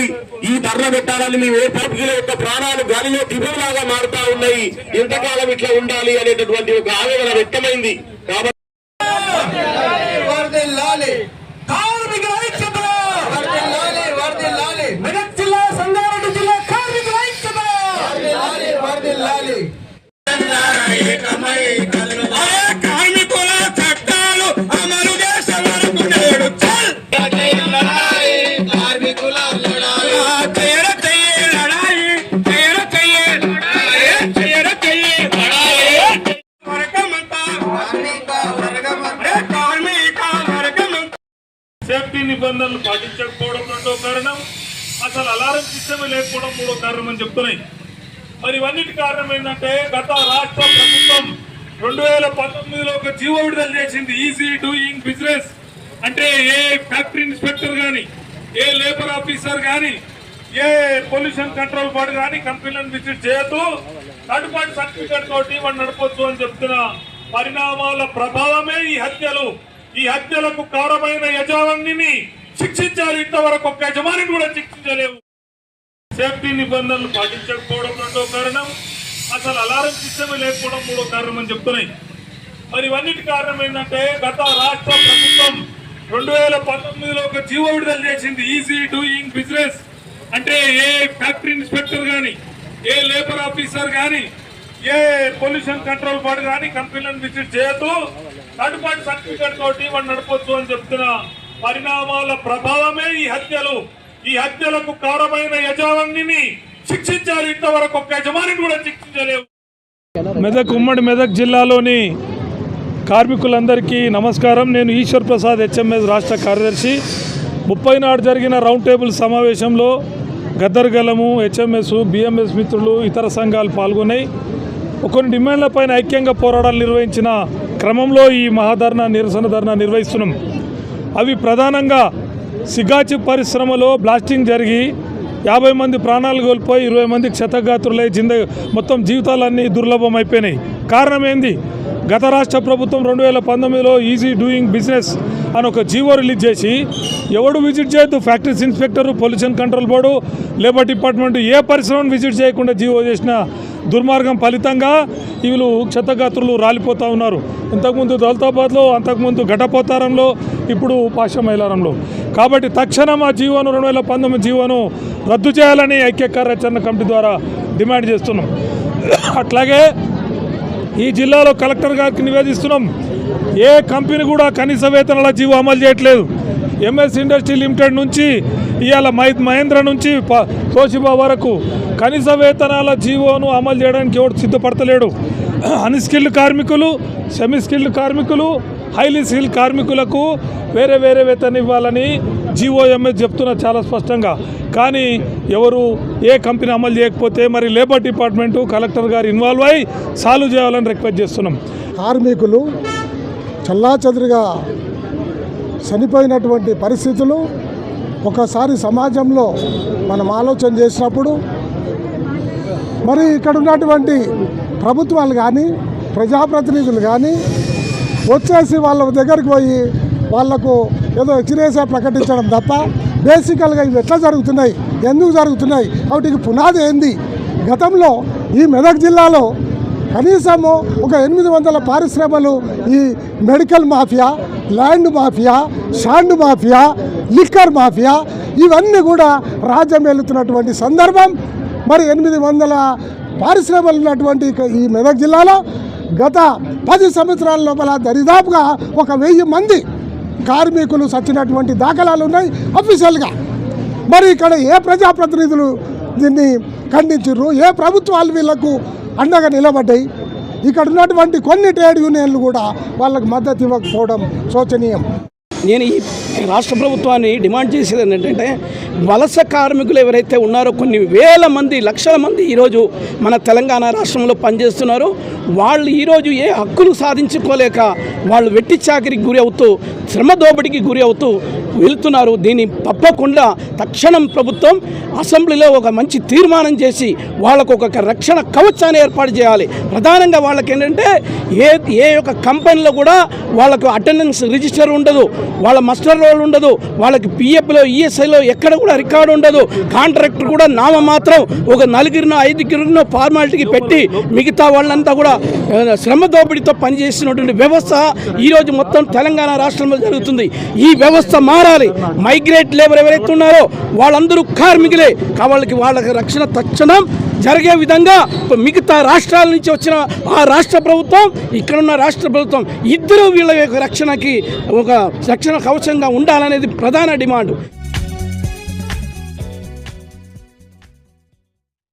ఉన్నాయి. ఈ ధర్నా పెట్టాలని మేము ఏర్పాటుల యొక్క ప్రాణాలు గాలిలో దిగులాగా మారుతా ఉన్నాయి. ఎంతకాలం ఇట్లా ఉండాలి అనేటటువంటి ఒక ఆవేదన వ్యక్తమైంది. కాబట్టి ఇష్టమే లేకపోవడం మూడో కారణం అని చెప్తున్నాయి. మరి ఇవన్నిటి కారణం ఏంటంటే గత రాష్ట్ర ప్రభుత్వం రెండు వేల పంతొమ్మిదిలో ఒక జీవో విడుదల చేసింది. ఈజీ డూయింగ్ బిజినెస్ అంటే ఏ ఫ్యాక్టరీ ఇన్స్పెక్టర్ కానీ ఏ లేబర్ ఆఫీసర్ కానీ ఏ పొల్యూషన్ కంట్రోల్ బోర్డు కానీ కంపెనీలను విజిట్ చేయొద్దు. థర్డ్ పార్టీ సర్టిఫికేట్ తోటి వాళ్ళు నడపొచ్చు అని చెప్తున్న పరిణామాల ప్రభావమే ఈ హత్యలు. ఈ హత్యలకు కారణమైన యజమానిని శిక్షించాలి. ఇంతవరకు ఒక్క యజమానిని కూడా శిక్షించలేవు. సేఫ్టీ నిబంధనలు పాటించకపోవడం రెండో కారణం. అసలు అలారం సిస్టమ్ లేకపోవడం మూడో కారణం అని చెప్తున్నాయి. మరి ఇవన్నిటి కారణం ఏంటంటే గత రాష్ట్ర ప్రభుత్వం రెండు వేల పంతొమ్మిదిలో ఒక జీవో విడుదల చేసింది. Easy doing business. అంటే ఏ ఫ్యాక్టరీ ఇన్స్పెక్టర్ కానీ ఏ లేబర్ ఆఫీసర్ కానీ ఏ పొల్యూషన్ కంట్రోల్ బోర్డు కానీ కంపెనీలను విజిట్ చేయొద్దు. థర్డ్ పార్టీ సర్టిఫికేట్ తోటి వాడు నడపొచ్చు అని చెప్తున్న పరిణామాల ప్రభావమే ఈ హత్యలు. ఈ హత్యలకు కారమైన యజమానిని శిక్షించాలి. ఇంతవరకు ఒక్క యజమానిని కూడా శిక్షించలేవు. మెదక్ ఉమ్మడి మెదక్ జిల్లాలోని కార్మికులందరికీ నమస్కారం. నేను ఈశ్వర్ ప్రసాద్ హెచ్ఎంఎస్ రాష్ట్ర కార్యదర్శి. ముప్పై నాడు జరిగిన రౌండ్ టేబుల్ సమావేశంలో గద్దర్గలము హెచ్ఎంఎస్ బిఎంఎస్ మిత్రులు ఇతర సంఘాలు పాల్గొన్నాయి. కొన్ని డిమాండ్లపైన ఐక్యంగా పోరాటాలు నిర్వహించిన క్రమంలో ఈ మహాధర్నా నిరసన ధర్నా నిర్వహిస్తున్నాం. అవి ప్రధానంగా సిగాచి పరిశ్రమలో బ్లాస్టింగ్ జరిగి యాభై మంది ప్రాణాలు కోల్పోయి ఇరవై మంది క్షతగాత్రులై జింద మొత్తం జీవితాలన్నీ దుర్లభం అయిపోయినాయి. కారణం ఏంది? గత రాష్ట్ర ప్రభుత్వం రెండు వేల పంతొమ్మిదిలో ఈజీ డూయింగ్ బిజినెస్ అని ఒక జీవో రిలీజ్ చేసి ఎవడు విజిట్ చేయొద్దు factories inspector pollution control board labour department ఏ పరిశ్రమను విజిట్ చేయకుండా జీవో చేసిన దుర్మార్గం ఫలితంగా వీళ్ళు క్షతగాత్రులు రాలిపోతూ ఉన్నారు. ఇంతకుముందు దౌలతాబాద్లో అంతకుముందు ఘటపోతారంలో ఇప్పుడు పాషమైలారంలో. కాబట్టి తక్షణం ఆ జీవోను రెండు వేల పంతొమ్మిది జీవోను రద్దు చేయాలని ఐక్య కార్యాచరణ కమిటీ ద్వారా డిమాండ్ చేస్తున్నాం. అట్లాగే ఈ జిల్లాలో కలెక్టర్ గారికి నివేదిస్తున్నాం. ఏ కంపెనీ కూడా కనీస వేతనాల జీవో అమలు చేయట్లేదు. ఎంఎస్ ఇండస్ట్రీ లిమిటెడ్ నుంచి ఇవాళ మై మహేంద్ర నుంచి ప- తోషిబా వరకు కనీస వేతనాల జీవోను అమలు చేయడానికి ఎవడు సిద్ధపడతలేడు. అన్స్కిల్డ్ కార్మికులు సెమీ స్కిల్డ్ కార్మికులు హైలీ స్కిల్ కార్మికులకు వేరే వేరే వేతనం ఇవ్వాలని జీఓఎంఎస్ చెప్తున్నా చాలా స్పష్టంగా. కానీ ఎవరు ఏ కంపెనీ అమలు చేయకపోతే మరి లేబర్ డిపార్ట్మెంటు కలెక్టర్ గారు ఇన్వాల్వ్ అయ్యి సాల్వ్ చేయాలని రిక్వెస్ట్ చేస్తున్నాం. కార్మికులు చల్లాచెదురుగా చనిపోయినటువంటి పరిస్థితులు ఒకసారి సమాజంలో మనం ఆలోచన చేసినప్పుడు మరి ఇక్కడ ఉన్నటువంటి ప్రభుత్వాలు కానీ ప్రజాప్రతినిధులు కానీ వచ్చేసి వాళ్ళ దగ్గరికి పోయి వాళ్ళకు ఏదో ఎక్స్రేసా ప్రకటించడం తప్ప బేసికల్గా ఇవి ఎట్లా జరుగుతున్నాయి ఎందుకు జరుగుతున్నాయి వాటికి పునాది ఏంది? గతంలో ఈ మెదక్ జిల్లాలో కనీసము ఒక ఎనిమిది వందల పారిశ్రమలు ఈ medical mafia land mafia sand mafia liquor mafia ఇవన్నీ కూడా రాజ్యం వెళుతున్నటువంటి సందర్భం. మరి ఎనిమిది వందల పారిశ్రమలు ఉన్నటువంటి ఈ మెదక్ జిల్లాలో గత పది సంవత్సరాల లోపల దరిదాపుగా ఒక వెయ్యి మంది కార్మికులు చచ్చినటువంటి దాఖలాలు ఉన్నాయి అఫీషియల్గా మరి ఇక్కడ ఏ ప్రజాప్రతినిధులు దీన్ని ఖండించారు ఏ ప్రభుత్వాలు వీళ్ళకు అండగా నిలబడ్డాయి? ఇక్కడ ఉన్నటువంటి కొన్ని ట్రేడ్ యూనియన్లు కూడా వాళ్ళకు మద్దతు ఇవ్వకపోవడం శోచనీయం. నేను ఈ రాష్ట్ర ప్రభుత్వాన్ని డిమాండ్ చేసేది ఏంటంటే వలస కార్మికులు ఎవరైతే ఉన్నారో కొన్ని వేల మంది లక్షల మంది ఈరోజు మన తెలంగాణ రాష్ట్రంలో పనిచేస్తున్నారు. వాళ్ళు ఈరోజు ఏ హక్కులు సాధించుకోలేక వాళ్ళు వెట్టి చాకిరికి గురి అవుతూ శ్రమ దోపిడికి గురి అవుతూ వెళ్తున్నారు. దీన్ని తప్పకుండా తక్షణం ప్రభుత్వం అసెంబ్లీలో ఒక మంచి తీర్మానం చేసి వాళ్ళకు ఒక రక్షణ కవచాన్ని ఏర్పాటు చేయాలి. ప్రధానంగా వాళ్ళకి ఏంటంటే ఏ ఏ యొక్క కంపెనీలో కూడా వాళ్ళకు అటెండెన్స్ రిజిస్టర్ ఉండదు. వాళ్ళ మస్టర్ కంట్రోల్ ఉండదు. వాళ్ళకి పిఎఫ్లో ఈఎస్ఐలో ఎక్కడ కూడా రికార్డు ఉండదు. కాంట్రాక్టర్ కూడా నామ మాత్రం ఒక నలుగురినో ఐదుగురినో ఫార్మాలిటీకి పెట్టి మిగతా వాళ్ళంతా కూడా శ్రమ దోపిడీతో పనిచేసినటువంటి వ్యవస్థ ఈరోజు మొత్తం తెలంగాణ రాష్ట్రంలో జరుగుతుంది. ఈ వ్యవస్థ మారాలి. మైగ్రేట్ లేబర్ ఎవరైతే ఉన్నారో వాళ్ళందరూ కార్మికులే. వాళ్ళకి వాళ్ళకి రక్షణ తక్షణం జరిగే విధంగా మిగతా రాష్ట్రాల నుంచి వచ్చిన ఆ రాష్ట్ర ప్రభుత్వం ఇక్కడున్న రాష్ట్ర ప్రభుత్వం ఇద్దరు వీళ్ళ యొక్క రక్షణకి ఒక రక్షణ కవచంగా ఉండాలనేది ప్రధాన డిమాండ్.